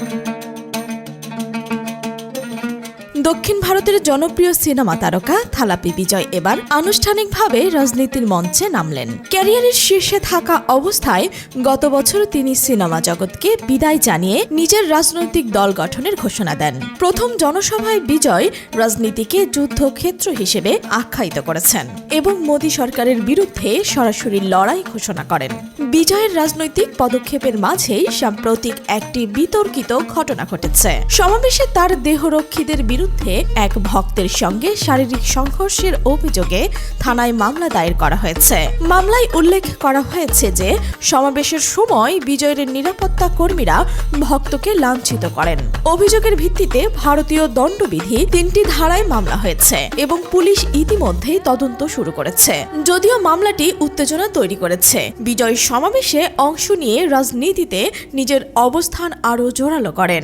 Thank you. দক্ষিণ ভারতের জনপ্রিয় সিনেমা তারকা থালাপি বিজয় এবার আনুষ্ঠানিকভাবে রাজনীতির মঞ্চে নামলেন। ক্যারিয়ারের শীর্ষে থাকা অবস্থায় গত বছর তিনি সিনেমা জগৎকে বিদায় জানিয়ে নিজের রাজনৈতিক দল গঠনের ঘোষণা দেন। প্রথম জনসভায় বিজয় রাজনীতিকে যুদ্ধক্ষেত্র হিসেবে আখ্যায়িত করেছেন এবং মোদী সরকারের বিরুদ্ধে সরাসরি লড়াই ঘোষণা করেন। বিজয়ের রাজনৈতিক পদক্ষেপের মাঝেই সাম্প্রতিক একটি বিতর্কিত ঘটনা ঘটেছে। সমাবেশে তার দেহরক্ষীদের বিরুদ্ধে এক ভক্তের সঙ্গে শারীরিক সংঘর্ষের অভিযোগে থানায় মামলা দায়ের করা হয়েছে। মামলায় উল্লেখ করা হয়েছে যে, সমাবেশের সময় বিজয়ের নিরাপত্তা কর্মীরা ভক্তকে লাঞ্ছিত করেন। অভিযোগের ভিত্তিতে ভারতীয় দণ্ডবিধি তিনটি ধারায় মামলা হয়েছে এবং পুলিশ ইতিমধ্যেই তদন্ত শুরু করেছে। যদিও মামলাটি উত্তেজনা তৈরি করেছে, বিজয় সমাবেশে অংশ নিয়ে রাজনীতিতে নিজের অবস্থান আরও জোরালো করেন।